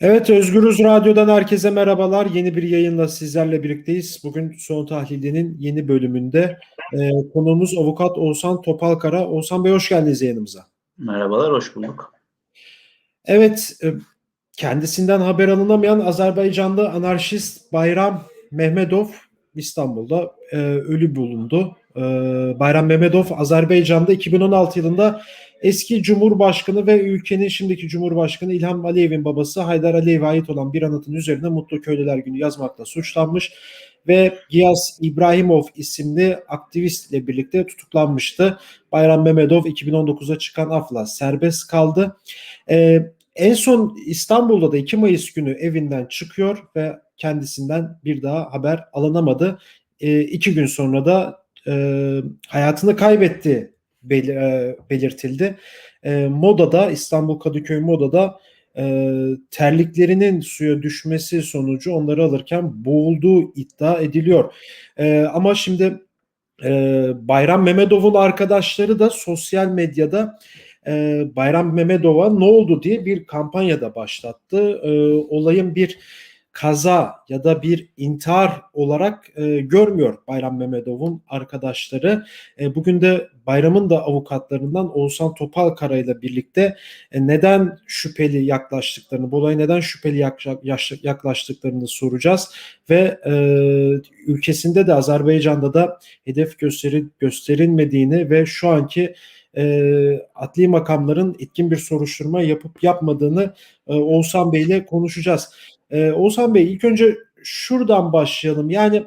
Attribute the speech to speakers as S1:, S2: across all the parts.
S1: Evet, Özgürüz Radyo'dan herkese merhabalar. Yeni bir yayınla sizlerle birlikteyiz. Bugün Son Tahlil'in yeni bölümünde e, konuğumuz avukat Oğuzhan Topalkara. Oğuzhan Bey hoş geldiniz yayınımıza.
S2: Merhabalar, hoş bulduk.
S1: Evet, e, kendisinden haber alınamayan Azerbaycanlı anarşist Bayram Mehmedov İstanbul'da e, ölü bulundu. E, Bayram Mehmedov Azerbaycan'da 2016 yılında eski Cumhurbaşkanı ve ülkenin şimdiki Cumhurbaşkanı İlham Aliyev'in babası Haydar Aliyev'e ait olan bir anıtın üzerine Mutlu Köylüler Günü yazmakla suçlanmış ve Giyas İbrahimov isimli aktivist ile birlikte tutuklanmıştı. Bayram Mehmedov 2019'da çıkan afla serbest kaldı. Ee, en son İstanbul'da da 2 Mayıs günü evinden çıkıyor ve kendisinden bir daha haber alınamadı. Ee, iki gün sonra da e, hayatını kaybetti bel- e, belirtildi. E, Moda'da İstanbul Kadıköy Moda'da e, terliklerinin suya düşmesi sonucu onları alırken boğulduğu iddia ediliyor. E, ama şimdi e, Bayram Mehmedov'un arkadaşları da sosyal medyada e, Bayram Mehmedov'a ne oldu diye bir kampanya da başlattı. E, olayın bir kaza ya da bir intihar olarak e, görmüyor Bayram Mehmedov'un arkadaşları. E, bugün de Bayram'ın da avukatlarından Oğuzhan Topalkara ile birlikte e, neden şüpheli yaklaştıklarını, bu olaya neden şüpheli yak- yaklaştıklarını soracağız ve e, ülkesinde de Azerbaycan'da da hedef gösteri, gösterilmediğini ve şu anki e, adli makamların etkin bir soruşturma yapıp yapmadığını e, Oğuzhan Bey ile konuşacağız. Ee, Oğuzhan Bey ilk önce şuradan başlayalım. Yani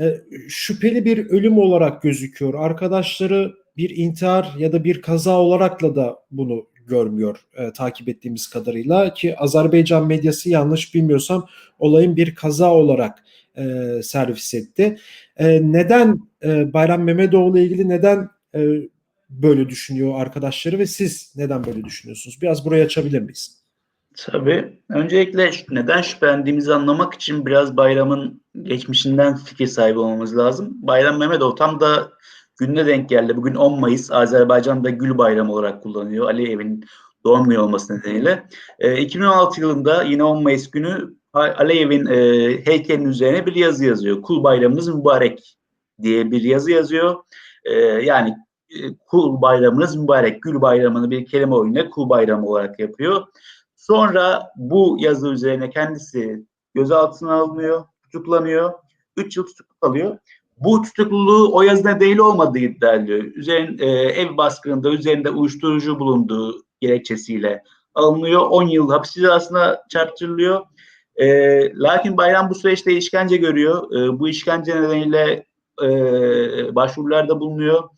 S1: e, şüpheli bir ölüm olarak gözüküyor. Arkadaşları bir intihar ya da bir kaza olarakla da bunu görmüyor e, takip ettiğimiz kadarıyla ki Azerbaycan medyası yanlış bilmiyorsam olayın bir kaza olarak e, servis etti. E, neden e, Bayram Mehmetoğlu ile ilgili neden e, böyle düşünüyor arkadaşları ve siz neden böyle düşünüyorsunuz? Biraz burayı açabilir miyiz?
S2: Tabii. Öncelikle neden şüphelendiğimizi anlamak için biraz bayramın geçmişinden fikir sahibi olmamız lazım. Bayram Mehmetov tam da gününe denk geldi. Bugün 10 Mayıs Azerbaycan'da Gül Bayramı olarak kullanıyor. Aliyev'in doğum günü olması nedeniyle. E, 2016 yılında yine 10 Mayıs günü Aliyev'in e, heykelinin üzerine bir yazı yazıyor. Kul bayramınız mübarek diye bir yazı yazıyor. E, yani kul bayramınız mübarek. Gül bayramını bir kelime oyunuyla kul bayramı olarak yapıyor. Sonra bu yazı üzerine kendisi gözaltına alınıyor, tutuklanıyor. 3 yıl tutuklu kalıyor. Bu tutukluluğu o yazına değil olmadığı iddia ediliyor. Üzerin, e, ev baskınında üzerinde uyuşturucu bulunduğu gerekçesiyle alınıyor. 10 yıl hapis cezasına çarptırılıyor. E, lakin Bayram bu süreçte işkence görüyor. E, bu işkence nedeniyle e, başvurularda bulunuyor.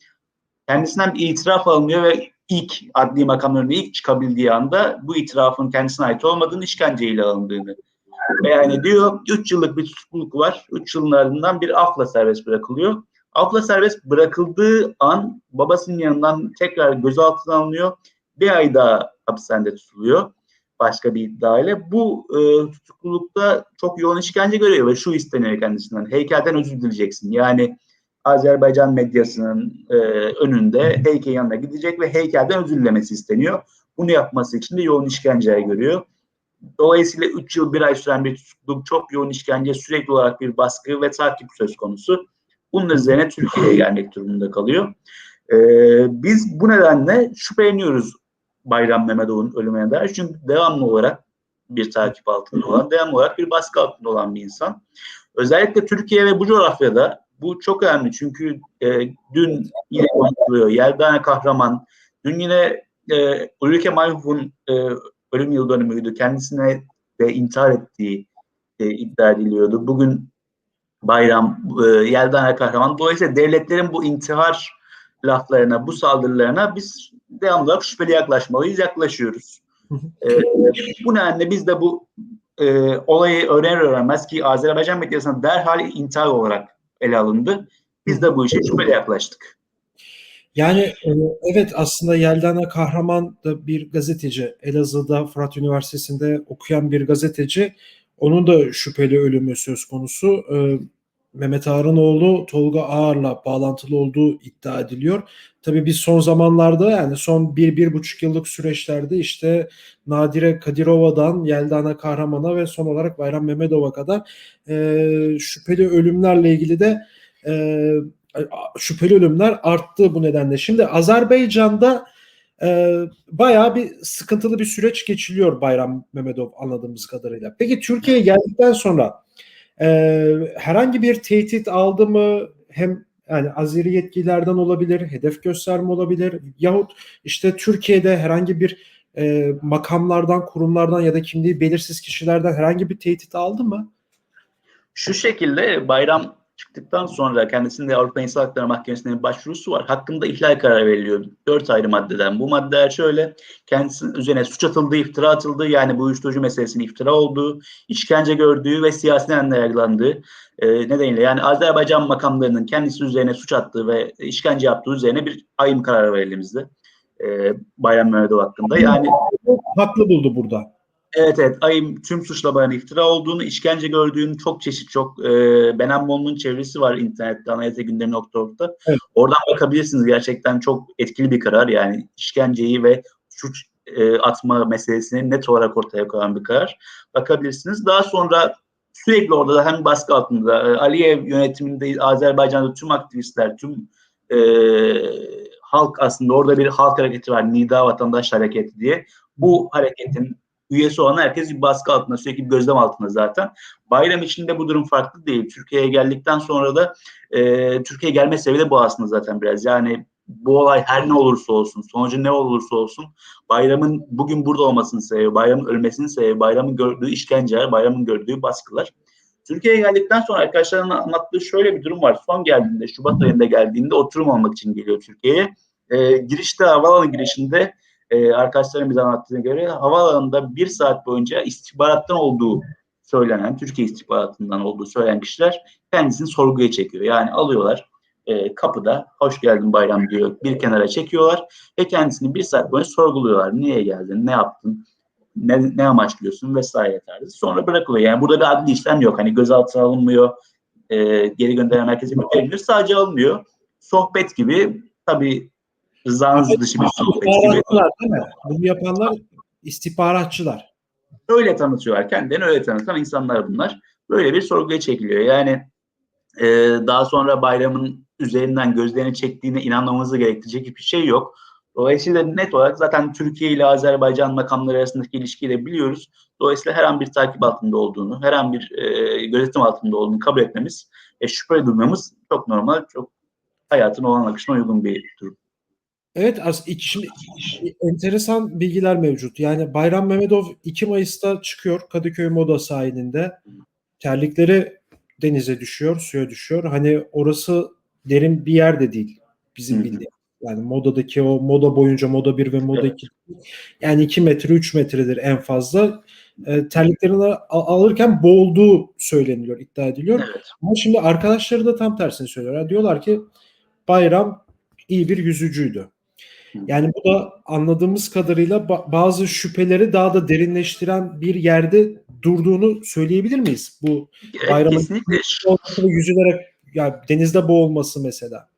S2: Kendisinden bir itiraf alınıyor ve ilk adli makamların ilk çıkabildiği anda bu itirafın kendisine ait olmadığını işkenceyle alındığını beyan ediyor. 3 yıllık bir tutukluluk var. 3 yılın ardından bir afla serbest bırakılıyor. Afla serbest bırakıldığı an babasının yanından tekrar gözaltına alınıyor. Bir ay daha hapishanede tutuluyor başka bir iddiayla. Bu e, tutuklulukta çok yoğun işkence görüyor ve şu isteniyor kendisinden. Heykelden özür dileyeceksin. Yani Azerbaycan medyasının e, önünde heykel yanına gidecek ve heykelden özür dilemesi isteniyor. Bunu yapması için de yoğun işkenceyi görüyor. Dolayısıyla 3 yıl 1 ay süren bir tutukluk, çok yoğun işkence, sürekli olarak bir baskı ve takip söz konusu. Bunun üzerine Türkiye'ye gelmek durumunda kalıyor. Ee, biz bu nedenle şüpheleniyoruz Bayram Mehmetov'un ölümüne dair. Çünkü devamlı olarak bir takip altında olan, devamlı olarak bir baskı altında olan bir insan. Özellikle Türkiye ve bu coğrafyada bu çok önemli çünkü e, dün yine konuşuluyor. Yeldane Kahraman, dün yine e, Ulrike Mayhuf'un e, ölüm yıl dönümüydü. Kendisine de intihar ettiği e, iddia ediliyordu. Bugün bayram, e, Yeldane Kahraman. Dolayısıyla devletlerin bu intihar laflarına, bu saldırılarına biz devamlı olarak şüpheli yaklaşmalıyız, yaklaşıyoruz. e, bu nedenle biz de bu e, olayı öğrenir öğrenmez ki Azerbaycan medyasına derhal intihar olarak ele alındı. Biz de bu işe şüpheli yaklaştık.
S1: Yani e, evet aslında Yeldana Kahraman da bir gazeteci. Elazığ'da Fırat Üniversitesi'nde okuyan bir gazeteci. Onun da şüpheli ölümü söz konusu. Mehmet Ağar'ın oğlu Tolga Ağar'la bağlantılı olduğu iddia ediliyor. Tabii biz son zamanlarda yani son bir, bir buçuk yıllık süreçlerde işte Nadire Kadirova'dan Yeldana Kahraman'a ve son olarak Bayram Mehmedov'a kadar e, şüpheli ölümlerle ilgili de e, şüpheli ölümler arttı bu nedenle. Şimdi Azerbaycan'da e, bayağı bir sıkıntılı bir süreç geçiliyor Bayram Mehmedov anladığımız kadarıyla. Peki Türkiye'ye geldikten sonra e, herhangi bir tehdit aldı mı? Hem yani Azeri yetkililerden olabilir, hedef gösterme olabilir yahut işte Türkiye'de herhangi bir e, makamlardan, kurumlardan ya da kimliği belirsiz kişilerden herhangi bir tehdit aldı mı?
S2: Şu şekilde bayram çıktıktan sonra kendisinde Avrupa İnsan Hakları Mahkemesi'ne bir başvurusu var. Hakkında ihlal kararı veriliyor. Dört ayrı maddeden. Bu maddeler şöyle. Kendisinin üzerine suç atıldığı, iftira atıldığı yani bu uyuşturucu meselesinin iftira olduğu, işkence gördüğü ve siyasi nedenle yargılandığı e, nedeniyle yani Azerbaycan makamlarının kendisi üzerine suç attığı ve işkence yaptığı üzerine bir ayım kararı var elimizde. E, Bayram Mehmetov hakkında. Yani
S1: haklı buldu burada.
S2: Evet evet ayım tüm suçlamaların iftira olduğunu, işkence gördüğünü çok çeşit çok e, Benem Mon'un çevresi var internette anayasagündemi.org'da. Evet. Oradan bakabilirsiniz gerçekten çok etkili bir karar yani işkenceyi ve suç e, atma meselesini net olarak ortaya koyan bir karar. Bakabilirsiniz. Daha sonra sürekli orada da hem baskı altında e, Aliyev yönetiminde Azerbaycan'da tüm aktivistler, tüm e, halk aslında orada bir halk hareketi var. Nida Vatandaş Hareketi diye. Bu hareketin üyesi olan herkes bir baskı altında, sürekli bir gözlem altında zaten. Bayram içinde bu durum farklı değil. Türkiye'ye geldikten sonra da e, Türkiye'ye gelme sebebi de bu aslında zaten biraz. Yani bu olay her ne olursa olsun, sonucu ne olursa olsun bayramın bugün burada olmasının sebebi, bayramın ölmesinin sebebi, bayramın gördüğü işkenceler, bayramın gördüğü baskılar. Türkiye'ye geldikten sonra arkadaşlarının anlattığı şöyle bir durum var. Son geldiğinde, Şubat ayında geldiğinde oturum almak için geliyor Türkiye'ye. E, girişte, havaalanı girişinde e, arkadaşlarım bize anlattığına göre havaalanında bir saat boyunca istihbarattan olduğu söylenen, Türkiye istihbaratından olduğu söylenen kişiler kendisini sorguya çekiyor. Yani alıyorlar e, kapıda hoş geldin bayram diyor bir kenara çekiyorlar ve kendisini bir saat boyunca sorguluyorlar. Niye geldin, ne yaptın, ne, ne amaçlıyorsun vesaire tarzı. Sonra bırakılıyor. Yani burada bir adli işlem yok. Hani gözaltına alınmıyor, e, geri gönderen merkeze gönderilir. Sadece alınmıyor. Sohbet gibi tabii rızanız evet, dışı bir sohbet gibi.
S1: Değil mi? Bunu yapanlar istihbaratçılar.
S2: Öyle tanıtıyorlar. Kendilerini öyle tanıtan insanlar bunlar. Böyle bir sorguya çekiliyor. Yani e, daha sonra bayramın üzerinden gözlerini çektiğine inanmamızı gerektirecek hiçbir şey yok. Dolayısıyla net olarak zaten Türkiye ile Azerbaycan makamları arasındaki ilişkiyi de biliyoruz. Dolayısıyla her an bir takip altında olduğunu, her an bir e, gözetim altında olduğunu kabul etmemiz ve şüphe duymamız çok normal, çok hayatın olan akışına uygun bir durum.
S1: Evet şimdi enteresan bilgiler mevcut. Yani Bayram Mehmedov 2 Mayıs'ta çıkıyor Kadıköy Moda sahilinde. Terlikleri denize düşüyor, suya düşüyor. Hani orası derin bir yer de değil bizim bildiğimiz. Yani modadaki o moda boyunca moda 1 ve moda 2 evet. yani 2 metre 3 metredir en fazla. E, terliklerini alırken boğulduğu söyleniyor, iddia ediliyor. Evet. Ama şimdi arkadaşları da tam tersini söylüyorlar. Diyorlar ki Bayram iyi bir yüzücüydü. Yani bu da anladığımız kadarıyla bazı şüpheleri daha da derinleştiren bir yerde durduğunu söyleyebilir miyiz? Bu
S2: evet, bayramın kesinlikle.
S1: yüzülerek yani denizde boğulması mesela.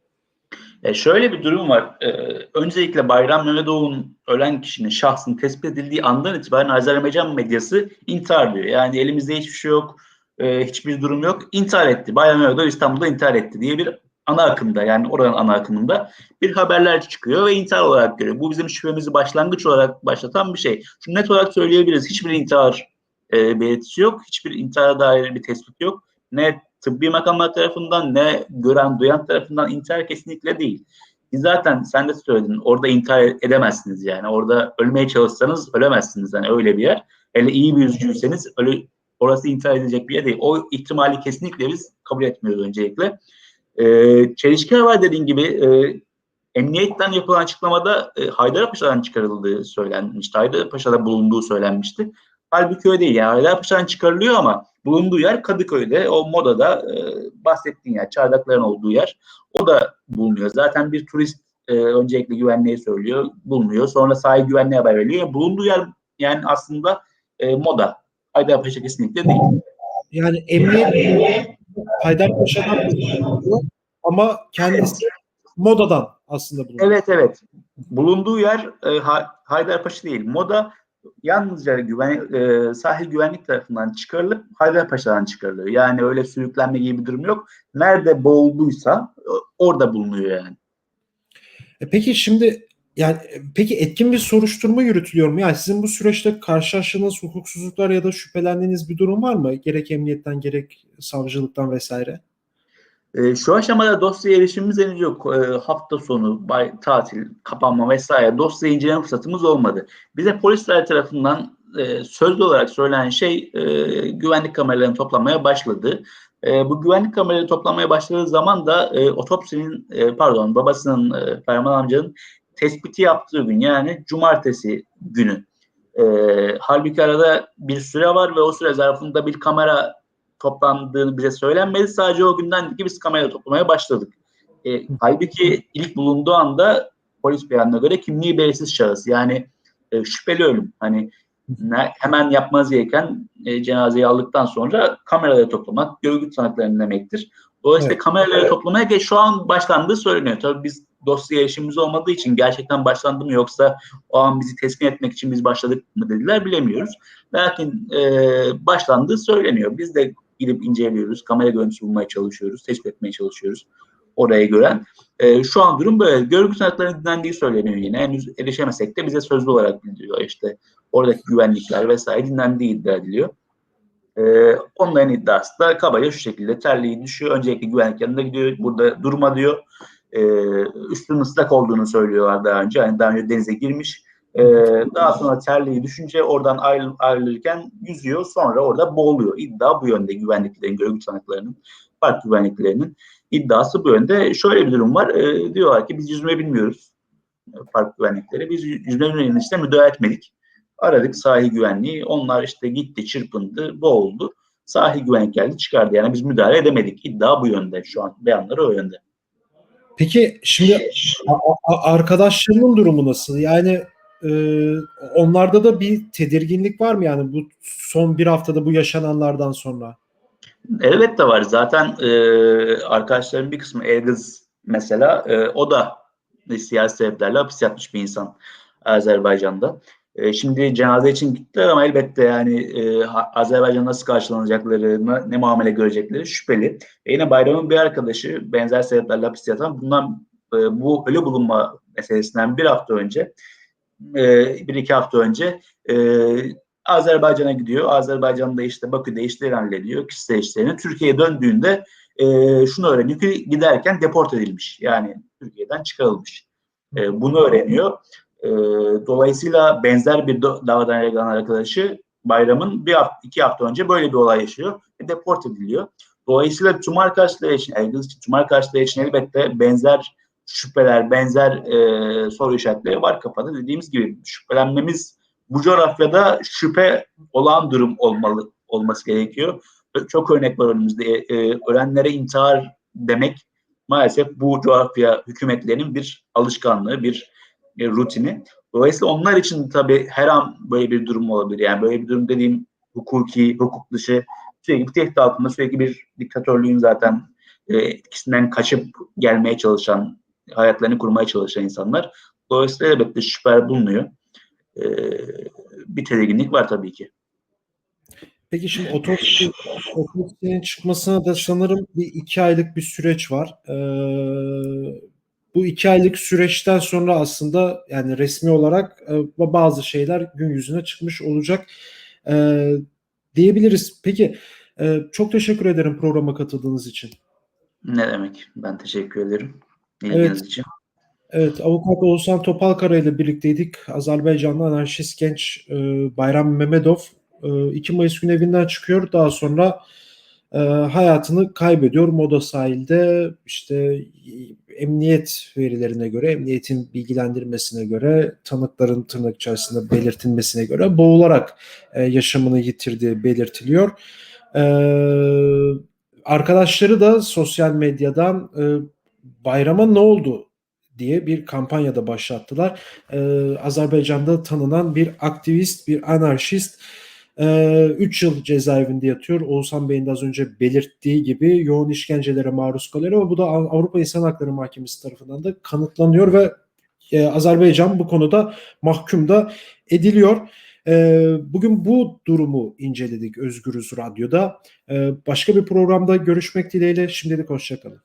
S2: E şöyle bir durum var. Ee, öncelikle Bayram Mehmedov'un ölen kişinin şahsının tespit edildiği andan itibaren Azerbaycan medyası intihar diyor. Yani elimizde hiçbir şey yok, e, hiçbir durum yok. İntihar etti. Bayram Mehmedov İstanbul'da intihar etti diye bir ana akımda yani oranın ana akımında bir haberler çıkıyor ve intihar olarak görüyor. Bu bizim şüphemizi başlangıç olarak başlatan bir şey. Şimdi net olarak söyleyebiliriz. Hiçbir intihar e, belirtisi yok. Hiçbir intihara dair bir tespit yok. Ne tıbbi makamlar tarafından ne gören duyan tarafından intihar kesinlikle değil. Zaten sen de söyledin orada intihar edemezsiniz yani. Orada ölmeye çalışsanız ölemezsiniz. Yani öyle bir yer. Hele iyi bir yüzücüyseniz öyle, orası intihar edecek bir yer değil. O ihtimali kesinlikle biz kabul etmiyoruz öncelikle. E, çelişkiler var dediğin gibi e, emniyetten yapılan açıklamada e, Haydarpaşa'dan çıkarıldığı söylenmişti. Haydarpaşa'da bulunduğu söylenmişti. Halbuki öyle değil. Yani Haydarpaşa'dan çıkarılıyor ama bulunduğu yer Kadıköy'de. O modada e, bahsettiğin yer, çardakların olduğu yer. O da bulunuyor. Zaten bir turist e, öncelikle güvenliği söylüyor, bulunuyor. Sonra sahil güvenliğe haber veriyor. Bulunduğu yer yani aslında e, moda. Haydarpaşa kesinlikle değil.
S1: Yani emniyet Haydarpaşa'dan bulunuyor ama kendisi Moda'dan aslında bulunuyor.
S2: Evet evet. Bulunduğu yer e, Ha- Haydarpaşa değil. Moda yalnızca güven, e, sahil güvenlik tarafından çıkarılıp Haydarpaşa'dan çıkarılıyor. Yani öyle sürüklenme gibi bir durum yok. Nerede boğulduysa e, orada bulunuyor yani.
S1: E peki şimdi yani e, peki etkin bir soruşturma yürütülüyor mu? Yani sizin bu süreçte karşılaştığınız hukuksuzluklar ya da şüphelendiğiniz bir durum var mı? Gerek emniyetten gerek savcılıktan vesaire.
S2: E, şu aşamada dosya erişimimiz henüz yok. E, hafta sonu, bay, tatil, kapanma vesaire dosya inceleme fırsatımız olmadı. Bize polisler tarafından e, sözlü olarak söylenen şey e, güvenlik kameralarının toplanmaya başladı. E, bu güvenlik kameraları toplanmaya başladığı zaman da e, otopsinin, e, pardon babasının, e, Ferman amcanın tespiti yaptığı gün yani cumartesi günü. E, halbuki arada bir süre var ve o süre zarfında bir kamera toplandığını bize söylenmedi. Sadece o günden ki biz kamera toplamaya başladık. E, halbuki ilk bulunduğu anda polis beyanına göre kimliği belirsiz şahıs. Yani e, şüpheli ölüm. Hani ne, hemen yapmanız gereken e, cenazeyi aldıktan sonra kameraları toplamak, görgü tanıklarını demektir. Dolayısıyla
S1: Evet.
S2: kameraları toplamaya geç şu an başlandığı söyleniyor. Tabii biz dosya erişimimiz olmadığı için gerçekten başlandı mı yoksa o an bizi teslim etmek için biz başladık mı dediler bilemiyoruz. Lakin e, başlandığı söyleniyor. Biz de gidip inceliyoruz. Kamera görüntüsü bulmaya çalışıyoruz. Tespit etmeye çalışıyoruz. Oraya gören. E, şu an durum böyle. Görgü tanıklarının dinlendiği söyleniyor yine. Henüz erişemesek de bize sözlü olarak bildiriyor. İşte oradaki güvenlikler vesaire dinlendiği iddia ediliyor. E, onların iddiası da kabaca şu şekilde terliği düşüyor. Öncelikle güvenlik yanında gidiyor. Burada durma diyor. E, üstünün ıslak olduğunu söylüyorlar daha önce. Yani daha önce denize girmiş. E, daha sonra terliği düşünce oradan ayrıl, ayrılırken yüzüyor. Sonra orada boğuluyor. İddia bu yönde güvenliklerin, görgü tanıklarının, park güvenliklerinin iddiası bu yönde. Şöyle bir durum var. E, diyorlar ki biz yüzme bilmiyoruz. Park güvenlikleri. Biz yüzme bilmeyen işte müdahale etmedik. Aradık sahil güvenliği. Onlar işte gitti, çırpındı, boğuldu. Sahil güvenlik geldi çıkardı. Yani biz müdahale edemedik. İddia bu yönde şu an. Beyanları o yönde.
S1: Peki şimdi arkadaşlarının durumu nasıl? Yani e, onlarda da bir tedirginlik var mı yani bu son bir haftada bu yaşananlardan sonra?
S2: Elbette var. Zaten e, arkadaşlarım bir kısmı Elgız mesela e, o da siyasi sebeplerle hapis yatmış bir insan Azerbaycan'da. E, şimdi cenaze için gittiler ama elbette yani e, Azerbaycan nasıl karşılanacakları, na- ne muamele görecekleri şüpheli. E, yine Bayram'ın bir arkadaşı benzer sebeplerle hapis yatan bundan e, bu ölü bulunma meselesinden bir hafta önce e, bir iki hafta önce e, Azerbaycan'a gidiyor. Azerbaycan'da işte Bakü'de işleri hallediyor. Kişisel işlerini. Türkiye'ye döndüğünde e, şunu öğreniyor ki giderken deport edilmiş. Yani Türkiye'den çıkarılmış. E, bunu öğreniyor. E, dolayısıyla benzer bir davadan yargılanan arkadaşı Bayram'ın bir hafta, iki hafta önce böyle bir olay yaşıyor. Ve deport ediliyor. Dolayısıyla tüm arkadaşları için, için, tüm arkadaşları için elbette benzer şüpheler, benzer e, soru işaretleri var kafada. Dediğimiz gibi şüphelenmemiz bu coğrafyada şüphe olan durum olmalı olması gerekiyor. Çok örnek var önümüzde. E, e, ölenlere intihar demek maalesef bu coğrafya hükümetlerinin bir alışkanlığı, bir e, rutini. Dolayısıyla onlar için tabii her an böyle bir durum olabilir. Yani böyle bir durum dediğim hukuki, hukuk dışı sürekli tehdit altında sürekli bir diktatörlüğün zaten e, etkisinden kaçıp gelmeye çalışan, hayatlarını kurmaya çalışan insanlar. Dolayısıyla elbette şüphe bulunuyor. E, bir tedirginlik var tabii ki.
S1: Peki şimdi otopsi, otopsinin çıkmasına da sanırım bir iki aylık bir süreç var. Ee, bu iki aylık süreçten sonra aslında yani resmi olarak e, bazı şeyler gün yüzüne çıkmış olacak e, diyebiliriz. Peki e, çok teşekkür ederim programa katıldığınız için.
S2: Ne demek? Ben teşekkür ederim. İlginiz
S1: Evet.
S2: için.
S1: Evet, avukat Oğuzhan Topalkara ile birlikteydik. Azerbaycanlı anarşist genç e, Bayram Memedov e, 2 Mayıs gün evinden çıkıyor. Daha sonra e, hayatını kaybediyor. Moda sahilde işte emniyet verilerine göre, emniyetin bilgilendirmesine göre, tanıkların tırnak içerisinde belirtilmesine göre boğularak e, yaşamını yitirdiği belirtiliyor. E, arkadaşları da sosyal medyadan e, bayrama ne oldu diye bir kampanyada başlattılar. Ee, Azerbaycan'da tanınan bir aktivist, bir anarşist 3 yıl cezaevinde yatıyor. Oğuzhan Bey'in de az önce belirttiği gibi yoğun işkencelere maruz kalıyor ama bu da Avrupa İnsan Hakları Mahkemesi tarafından da kanıtlanıyor ve e, Azerbaycan bu konuda mahkum da ediliyor. E, bugün bu durumu inceledik Özgürüz Radyo'da. E, başka bir programda görüşmek dileğiyle şimdilik hoşçakalın.